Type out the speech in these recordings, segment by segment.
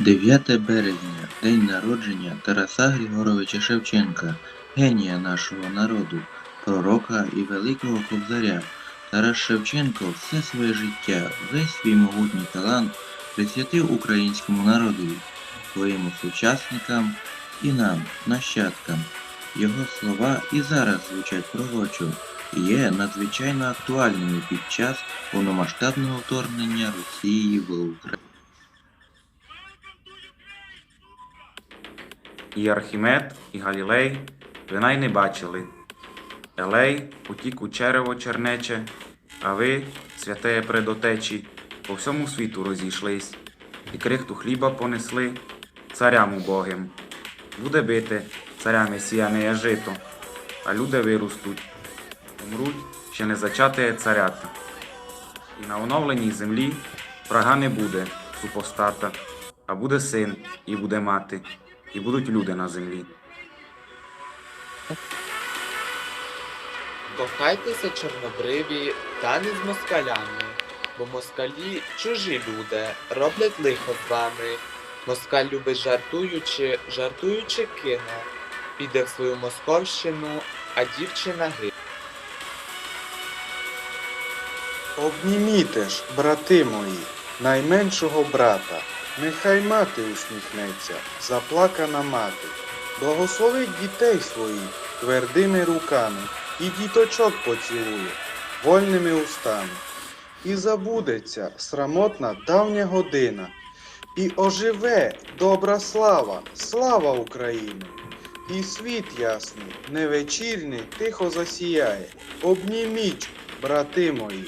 9 березня день народження Тараса Григоровича Шевченка, генія нашого народу, пророка і великого кобзаря. Тарас Шевченко все своє життя, весь свій могутній талант присвятив українському народові, своїм сучасникам і нам, нащадкам. Його слова і зараз звучать пророчо і є надзвичайно актуальними під час повномасштабного вторгнення Росії в Україну. І Архімед, і Галілей вина й не бачили. Елей утік у черево чернече, а ви, святеє предотечі, по всьому світу розійшлись, і крихту хліба понесли царям убогим. Буде бити царями сіяне жито, а люди виростуть, умруть ще не зачатає царята. І на оновленій землі врага не буде супостата, а буде син і буде мати, і будуть люди на землі. Кохайтеся чорнобриві, та не з москалями, бо москалі чужі люди, роблять лихо з вами. Москаль любить жартуючи, жартуючи кине, піде в свою московщину, а дівчина гине. Обніміте ж, брати мої, найменшого брата, нехай мати усміхнеться, заплакана мати, благословить дітей своїх твердими руками і діточок поцілує вольними устами. І забудеться срамотна давня година, і оживе добра слава, слава України! І світ ясний, невечірний, тихо засіяє. Обніміть, брати мої,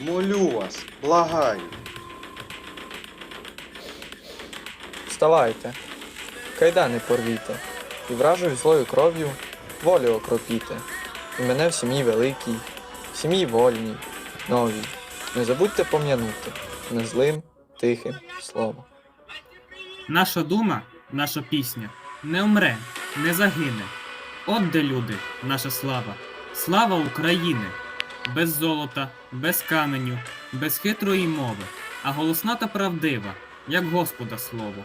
молю вас, благаю. Вставайте, кайдани порвіте, і вражою злою кров'ю волю окропіте. І мене в сім'ї великій, в сім'ї вольній, новій. Не забудьте пом'янути не злим, тихим словом. Наша дума, наша пісня не умре, не загине. От де люди, наша слава, слава України! Без золота, без каменю, без хитрої мови, а голосна та правдива, як Господа слово.